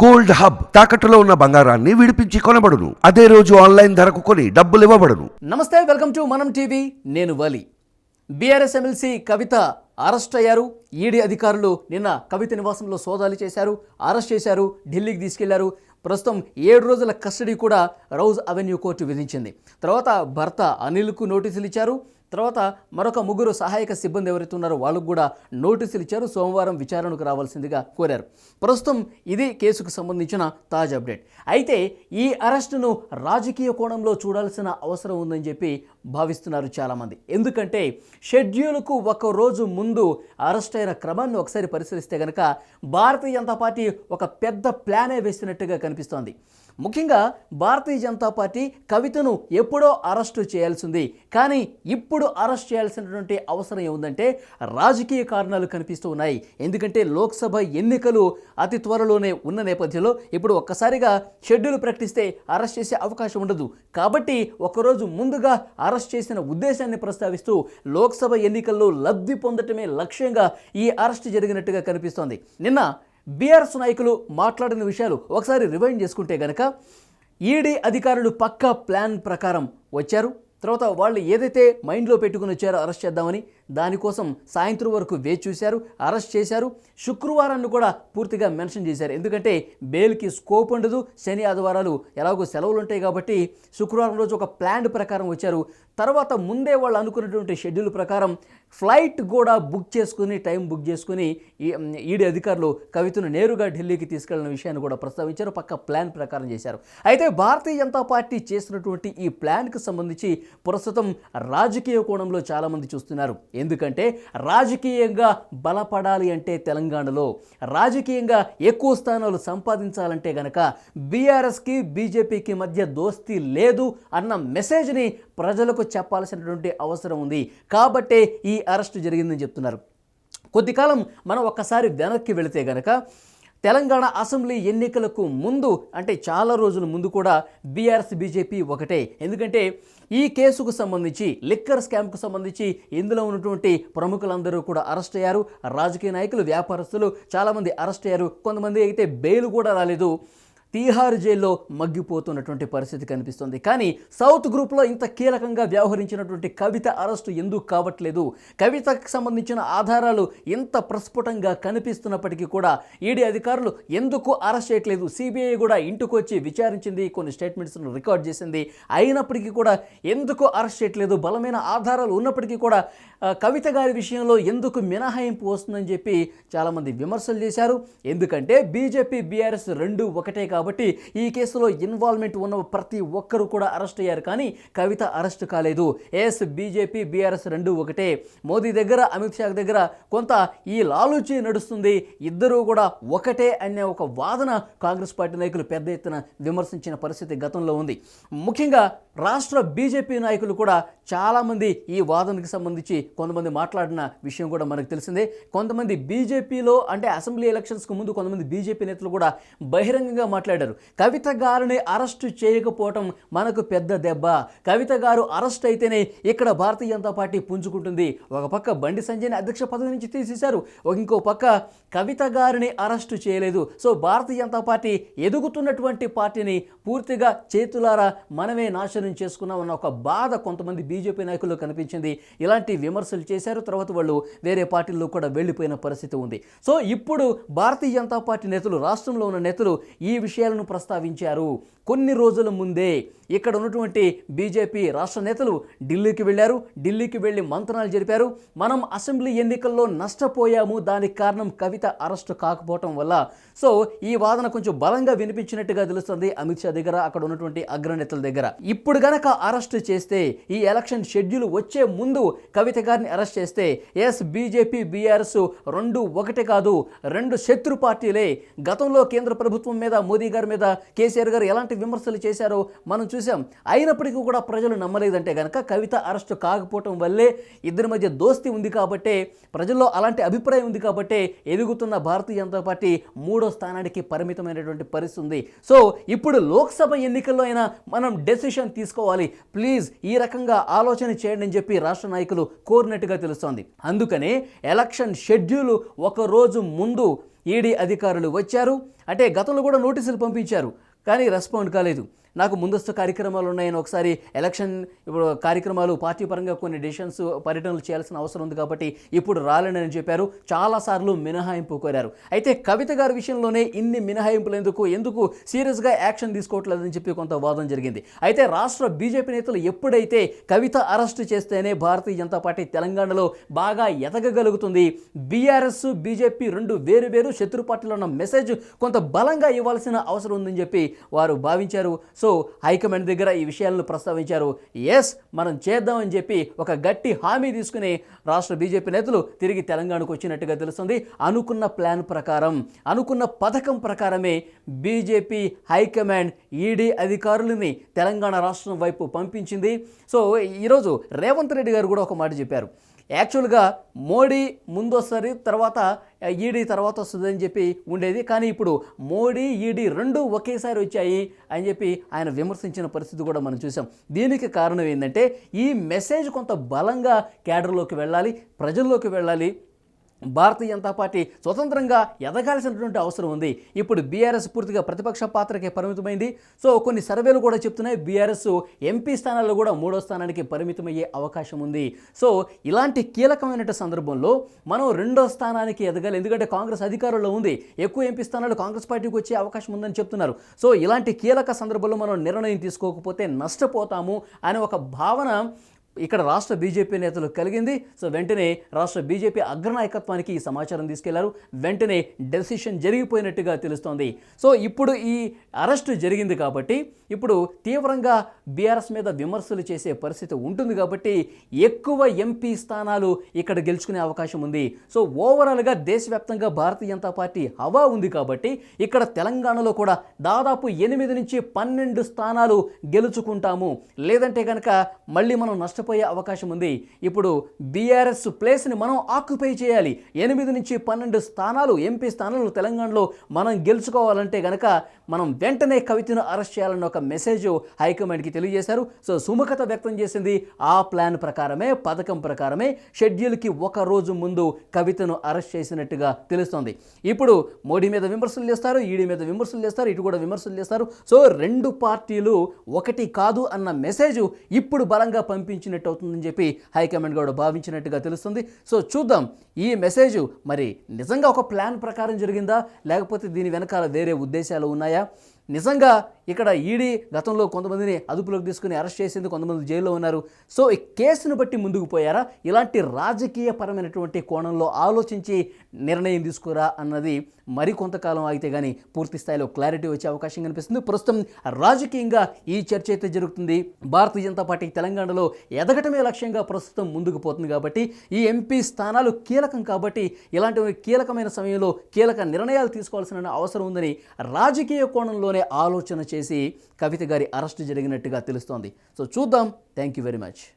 Gold hub తాకట్టులో ఉన్న బంగారాన్ని విడిపించి కొనబడును. అదే రోజు ఆన్లైన్ ధరకు కొని డబ్బులు ఇవ్వబడును. నమస్తే వెల్కమ్ టు మనం టీవీ నేను Vali. BRS MLC Kavitha arrest అయ్యారు. ఈడీ అధికారులు నిన్న కవిత నివాసంలో సోదాలు చేశారు అరెస్ట్ చేశారు ఢిల్లీకి తీసుకెళ్ళారు. ప్రస్తుతం ఏడు రోజుల కస్టడీ కూడా రౌజ్ అవెన్యూ కోర్టు విధించింది. తర్వాత భర్త అనిల్కు నోటీసులు ఇచ్చారు. తర్వాత మరొక ముగ్గురు సహాయక సిబ్బంది ఎవరైతే ఉన్నారో వాళ్ళకు కూడా నోటీసులు ఇచ్చారు. సోమవారం విచారణకు రావాల్సిందిగా కోరారు. ప్రస్తుతం ఇది కేసుకు సంబంధించిన తాజా అప్డేట్. అయితే ఈ అరెస్టును రాజకీయ కోణంలో చూడాల్సిన అవసరం ఉందని చెప్పి భావిస్తున్నారు చాలామంది. ఎందుకంటే షెడ్యూల్కు ఒక రోజు ముందు అరెస్ట్ అయిన క్రమాన్ని ఒకసారి పరిశీలిస్తే కనుక భారతీయ జనతా పార్టీ ఒక పెద్ద ప్లానే వేసినట్టుగా కనిపిస్తోంది. ముఖ్యంగా భారతీయ జనతా పార్టీ కవితను ఎప్పుడో అరెస్టు చేయాల్సింది. కానీ ఇప్పుడు అరెస్ట్ చేయాల్సినటువంటి అవసరం ఏముందంటే రాజకీయ కారణాలు కనిపిస్తూ ఉన్నాయి. ఎందుకంటే లోక్సభ ఎన్నికలు అతి త్వరలోనే ఉన్న నేపథ్యంలో ఇప్పుడు ఒక్కసారిగా షెడ్యూల్ ప్రకటిస్తే అరెస్ట్ చేసే అవకాశం ఉండదు. కాబట్టి ఒకరోజు ముందుగా అరెస్ట్ చేసిన ఉద్దేశాన్ని ప్రస్తావిస్తూ లోక్సభ ఎన్నికల్లో లబ్ధి పొందటమే లక్ష్యంగా ఈ అరెస్ట్ జరిగినట్టుగా కనిపిస్తోంది. నిన్న బీఆర్ఎస్ నాయకులు మాట్లాడిన విషయాలు ఒకసారి రివైండ్ చేసుకుంటే గనక ఈడీ అధికారులు పక్కా ప్లాన్ ప్రకారం వచ్చారు. తర్వాత వాళ్ళు ఏదైతే మైండ్లో పెట్టుకుని వచ్చారో అరెస్ట్ చేద్దామని దానికోసం సాయంత్రం వరకు వేచి చూశారు అరెస్ట్ చేశారు. శుక్రవారాన్ని కూడా పూర్తిగా మెన్షన్ చేశారు. ఎందుకంటే బెయిల్కి స్కోప్ ఉండదు శని ఆదివారాలు ఎలాగో సెలవులు ఉంటాయి కాబట్టి శుక్రవారం రోజు ఒక ప్లాన్ ప్రకారం వచ్చారు. తర్వాత ముందే వాళ్ళు అనుకున్నటువంటి షెడ్యూల్ ప్రకారం ఫ్లైట్ కూడా బుక్ చేసుకుని టైం బుక్ చేసుకుని ఈ- ఈడీ అధికారులు కవితను నేరుగా ఢిల్లీకి తీసుకెళ్ళిన విషయాన్ని కూడా ప్రస్తావించారు. పక్క ప్లాన్ ప్రకారం చేశారు. అయితే భారతీయ జనతా పార్టీ చేసినటువంటి ఈ ప్లాన్కి సంబంధించి ప్రస్తుతం రాజకీయ కోణంలో చాలామంది చూస్తున్నారు. ఎందుకంటే రాజకీయంగా బలపడాలి అంటే తెలంగాణలో రాజకీయంగా ఎక్కువ స్థానాలు సంపాదించాలంటే గనక బీఆర్ఎస్కి బీజేపీకి మధ్య దోస్తీ లేదు అన్న మెసేజ్ని ప్రజలకు చెప్పాల్సినటువంటి అవసరం ఉంది. కాబట్టే ఈ అరెస్టు జరిగిందని చెప్తున్నారు. కొద్ది కాలం మనం ఒక్కసారి వెనక్కి వెళితే గనక తెలంగాణ అసెంబ్లీ ఎన్నికలకు ముందు అంటే చాలా రోజుల ముందు కూడా బీఆర్ఎస్ బీజేపీ ఒకటే. ఎందుకంటే ఈ కేసుకు సంబంధించి లిక్కర్ స్కామ్కు సంబంధించి ఇందులో ఉన్నటువంటి ప్రముఖులందరూ కూడా అరెస్ట్ అయ్యారు. రాజకీయ నాయకులు వ్యాపారస్తులు చాలామంది అరెస్ట్ అయ్యారు. కొంతమంది అయితే బెయిల్ కూడా రాలేదు. తీహార్ జైల్లో మగ్గిపోతున్నటువంటి పరిస్థితి కనిపిస్తుంది. కానీ సౌత్ గ్రూప్లో ఇంత కీలకంగా వ్యవహరించినటువంటి కవిత అరెస్టు ఎందుకు కావట్లేదు? కవితకు సంబంధించిన ఆధారాలు ఇంత ప్రస్ఫుటంగా కనిపిస్తున్నప్పటికీ కూడా ఈడీ అధికారులు ఎందుకు అరెస్ట్ చేయట్లేదు? సిబిఐ కూడా ఇంటికి వచ్చి విచారించింది కొన్ని స్టేట్మెంట్స్ను రికార్డ్ చేసింది. అయినప్పటికీ కూడా ఎందుకు అరెస్ట్ చేయట్లేదు? బలమైన ఆధారాలు ఉన్నప్పటికీ కూడా కవిత గారి విషయంలో ఎందుకు మినహాయింపు వస్తుందని చెప్పి చాలామంది విమర్శలు చేశారు. ఎందుకంటే బీజేపీ బీఆర్ఎస్ రెండు ఒకటే కాబట్టి కాబట్టి ఈ కేసులో ఇన్వాల్వ్మెంట్ ఉన్న ప్రతి ఒక్కరూ కూడా అరెస్ట్ అయ్యారు. కానీ కవిత అరెస్ట్ కాలేదు. ఎస్ బీజేపీ బీఆర్ఎస్ రెండు ఒకటే. మోదీ దగ్గర అమిత్ షా దగ్గర కొంత ఈ లాలూచి నడుస్తుంది. ఇద్దరూ కూడా ఒకటే అనే ఒక వాదన కాంగ్రెస్ పార్టీ నాయకులు పెద్ద ఎత్తున విమర్శించిన పరిస్థితి గతంలో ఉంది. ముఖ్యంగా రాష్ట్ర బీజేపీ నాయకులు కూడా చాలామంది ఈ వాదనకి సంబంధించి కొంతమంది మాట్లాడిన విషయం కూడా మనకు తెలిసిందే. కొంతమంది బీజేపీలో అంటే అసెంబ్లీ ఎలక్షన్స్కు ముందు కొంతమంది బీజేపీ నేతలు కూడా బహిరంగంగా మాట్లాడారు కవిత గారిని అరెస్టు చేయకపోవటం మనకు పెద్ద దెబ్బ. కవిత గారు అరెస్ట్ అయితేనే ఇక్కడ భారతీయ జనతా పార్టీ పుంజుకుంటుంది. ఒక పక్క బండి సంజయ్ని అధ్యక్ష పదవి నుంచి తీసేశారు. ఇంకో పక్క కవిత గారిని అరెస్టు చేయలేదు. సో భారతీయ జనతా పార్టీ ఎదుగుతున్నటువంటి పార్టీని పూర్తిగా చేతులారా మనమే నాశనం చేసుకున్నాం అన్న ఒక బాధ కొంతమంది బీజేపీ నాయకుల్లో కనిపించింది. ఇలాంటి విమర్శలు చేశారు. తర్వాత వాళ్ళు వేరే పార్టీల్లో కూడా వెళ్ళిపోయిన పరిస్థితి ఉంది. సో ఇప్పుడు భారతీయ జనతా పార్టీ నేతలు రాష్ట్రంలో ఉన్న నేతలు ఈ విషయం విషయాలను ప్రస్తావించారు. కొన్ని రోజుల ముందే ఇక్కడ ఉన్నటువంటి బీజేపీ రాష్ట్ర నేతలు ఢిల్లీకి వెళ్ళారు. ఢిల్లీకి వెళ్ళి మంత్రాలు జరిపారు. మనం అసెంబ్లీ ఎన్నికల్లో నష్టపోయాము. దానికి కారణం కవిత అరెస్టు కాకపోవటం వల్ల. సో ఈ వాదన కొంచెం బలంగా వినిపించినట్టుగా తెలుస్తుంది అమిత్ షా దగ్గర అక్కడ ఉన్నటువంటి అగ్రనేతల దగ్గర. ఇప్పుడు గనక అరెస్ట్ చేస్తే ఈ ఎలక్షన్ షెడ్యూల్ వచ్చే ముందు కవిత గారిని అరెస్ట్ చేస్తే ఎస్ బీజేపీ బీఆర్ఎస్ రెండు ఒకటి కాదు రెండు శత్రు పార్టీలే గతంలో కేంద్ర ప్రభుత్వం మీద మోదీ గారి మీద కేసీఆర్ గారు ఎలాంటి విమర్శలు చేశారో మనం చూసాం అయినప్పటికీ కూడా ప్రజలు నమ్మలేదంటే కనుక కవిత అరెస్టు కాకపోవటం వల్లే ఇద్దరి మధ్య దోస్తి ఉంది కాబట్టే ప్రజల్లో అలాంటి అభిప్రాయం ఉంది కాబట్టే ఎదుగుతున్న భారతీయ జనతా పార్టీ మూడో స్థానానికి పరిమితమైనటువంటి పరిస్థితి ఉంది. సో ఇప్పుడు లోక్సభ ఎన్నికల్లో అయినా మనం డెసిషన్ తీసుకోవాలి. ప్లీజ్ ఈ రకంగా ఆలోచన చేయండి అని చెప్పి రాష్ట్ర నాయకులు కోరినట్టుగా తెలుస్తోంది. అందుకనే ఎలక్షన్ షెడ్యూల్ ఒక రోజు ముందు ఈడీ అధికారులు వచ్చారు. అంటే గతంలో కూడా నోటీసులు పంపించారు. కానీ రెస్పాండ్ కాలేదు. నాకు ముందస్తు కార్యక్రమాలు ఉన్నాయని ఒకసారి ఎలక్షన్ ఇప్పుడు కార్యక్రమాలు పార్టీ పరంగా కొన్ని డిసిషన్స్ పర్యటనలు చేయాల్సిన అవసరం ఉంది కాబట్టి ఇప్పుడు రాలేనని చెప్పారు. చాలాసార్లు మినహాయింపు కోరారు. అయితే కవిత గారి విషయంలోనే ఇన్ని మినహాయింపులు ఎందుకు ఎందుకు సీరియస్గా యాక్షన్ తీసుకోవట్లేదని చెప్పి కొంత వాదన జరిగింది. అయితే రాష్ట్ర బీజేపీ నేతలు ఎప్పుడైతే కవిత అరెస్ట్ చేస్తేనే భారతీయ జనతా పార్టీ తెలంగాణలో బాగా ఎదగగలుగుతుంది బీఆర్ఎస్ బీజేపీ రెండు వేరు వేరు శత్రు పార్టీలో ఉన్న మెసేజ్ కొంత బలంగా ఇవ్వాల్సిన అవసరం ఉందని చెప్పి వారు భావించారు. సో హైకమాండ్ దగ్గర ఈ విషయాలను ప్రస్తావించారు. ఎస్ మనం చేద్దామని చెప్పి ఒక గట్టి హామీ తీసుకుని రాష్ట్ర బీజేపీ నేతలు తిరిగి తెలంగాణకు వచ్చినట్టుగా తెలుస్తుంది. అనుకున్న ప్లాన్ ప్రకారం అనుకున్న పథకం ప్రకారమే బీజేపీ హైకమాండ్ ఈడీ అధికారులని తెలంగాణ రాష్ట్రం వైపు పంపించింది. సో ఈరోజు రేవంత్ రెడ్డి గారు కూడా ఒక మాట చెప్పారు. యాక్చువల్గా మోడీ ముందు వస్తుంది తర్వాత ఈడీ తర్వాత వస్తుందని చెప్పి ఉండేది. కానీ ఇప్పుడు మోడీ ఈడీ రెండు ఒకేసారి వచ్చాయి అని చెప్పి ఆయన విమర్శించిన పరిస్థితి కూడా మనం చూసాం దీనికి కారణం ఏంటంటే ఈ మెసేజ్ కొంత బలంగా క్యాడర్లోకి వెళ్ళాలి ప్రజల్లోకి వెళ్ళాలి భారతీయ జనతా పార్టీ స్వతంత్రంగా ఎదగాల్సినటువంటి అవసరం ఉంది. ఇప్పుడు బీఆర్ఎస్ పూర్తిగా ప్రతిపక్ష పాత్రకే పరిమితమైంది. సో కొన్ని సర్వేలు కూడా చెప్తున్నాయి. బీఆర్ఎస్ ఎంపీ స్థానాల్లో కూడా మూడో స్థానానికి పరిమితమయ్యే అవకాశం ఉంది. సో ఇలాంటి కీలకమైన సందర్భంలో మనం రెండో స్థానానికి ఎదగాలి. ఎందుకంటే కాంగ్రెస్ అధికారంలో ఉంది. ఎక్కువ ఎంపీ స్థానాలు కాంగ్రెస్ పార్టీకి వచ్చే అవకాశం ఉందని చెప్తున్నారు. సో ఇలాంటి కీలక సందర్భంలో మనం నిర్ణయం తీసుకోకపోతే నష్టపోతాము అనే ఒక భావన ఇక్కడ రాష్ట్ర బీజేపీ నేతలు కలిగింది. సో వెంటనే రాష్ట్ర బీజేపీ అగ్రనాయకత్వానికి ఈ సమాచారం తీసుకెళ్ళారు. వెంటనే డెసిషన్ జరిగిపోయినట్టుగా తెలుస్తోంది. సో ఇప్పుడు ఈ అరెస్ట్ జరిగింది కాబట్టి ఇప్పుడు తీవ్రంగా బీఆర్ఎస్ మీద విమర్శలు చేసే పరిస్థితి ఉంటుంది కాబట్టి ఎక్కువ ఎంపీ స్థానాలు ఇక్కడ గెలుచుకునే అవకాశం ఉంది. సో ఓవరాల్గా దేశవ్యాప్తంగా భారతీయ జనతా పార్టీ హవా ఉంది కాబట్టి ఇక్కడ తెలంగాణలో కూడా దాదాపు ఎనిమిది నుంచి పన్నెండు స్థానాలు గెలుచుకుంటాము. లేదంటే కనుక మళ్ళీ మనం నష్టపోయే అవకాశం ఉంది. ఇప్పుడు బీఆర్ఎస్ ప్లేస్ని మనం ఆక్యుపై చేయాలి. ఎనిమిది నుంచి పన్నెండు స్థానాలు ఎంపీ స్థానాలు తెలంగాణలో మనం గెలుచుకోవాలంటే గనక మనం వెంటనే కవితను అరెస్ట్ చేయాలన్న ఒక మెసేజ్ హైకమాండ్కి తెలియజేశారు. సో సుముఖత వ్యక్తం చేసింది ఆ ప్లాన్ ప్రకారమే పథకం ప్రకారమే. షెడ్యూల్కి ఒక రోజు ముందు కవితను అరెస్ట్ చేసినట్టుగా తెలుస్తోంది. ఇప్పుడు మోడీ మీద విమర్శలు చేస్తారు ఈడీ మీద విమర్శలు చేస్తారు ఇటు కూడా విమర్శలు చేస్తారు. సో రెండు పార్టీలు ఒకటి కాదు అన్న మెసేజ్ ఇప్పుడు బలంగా పంపించిన పంపించినట్టు అవుతుందని చెప్పి హైకమాండ్ కూడా భావించినట్టుగా తెలుస్తుంది. సో చూద్దాం ఈ మెసేజ్ మరి నిజంగా ఒక ప్లాన్ ప్రకారం జరిగిందా? లేకపోతే దీని వెనకాల వేరే ఉద్దేశాలు ఉన్నాయా? నిజంగా ఇక్కడ ఈడీ గతంలో కొంతమందిని అదుపులోకి తీసుకుని అరెస్ట్ చేసింది కొంతమంది జైల్లో ఉన్నారు. సో ఈ కేసును బట్టి ముందుకు పోయారా? ఇలాంటి రాజకీయ పరమైనటువంటి కోణంలో ఆలోచించి నిర్ణయం తీసుకురా అన్నది మరి కొంతకాలం ఆగితే కానీ పూర్తి స్థాయిలో క్లారిటీ వచ్చే అవకాశం కనిపిస్తుంది. ప్రస్తుతం రాజకీయంగా ఈ చర్చ అయితే జరుగుతుంది. భారతీయ జనతా పార్టీ తెలంగాణలో ఎదగటమే లక్ష్యంగా ప్రస్తుతం ముందుకు పోతుంది కాబట్టి ఈ ఎంపీ స్థానాలు కీలకం కాబట్టి ఇలాంటి కీలకమైన సమయంలో కీలక నిర్ణయాలు తీసుకోవాల్సిన అవసరం ఉందని రాజకీయ కోణంలోనే ఆలోచన చేసి కవిత గారి అరెస్ట్ జరిగినట్టుగా తెలుస్తోంది. సో చూద్దాం. Thank you very much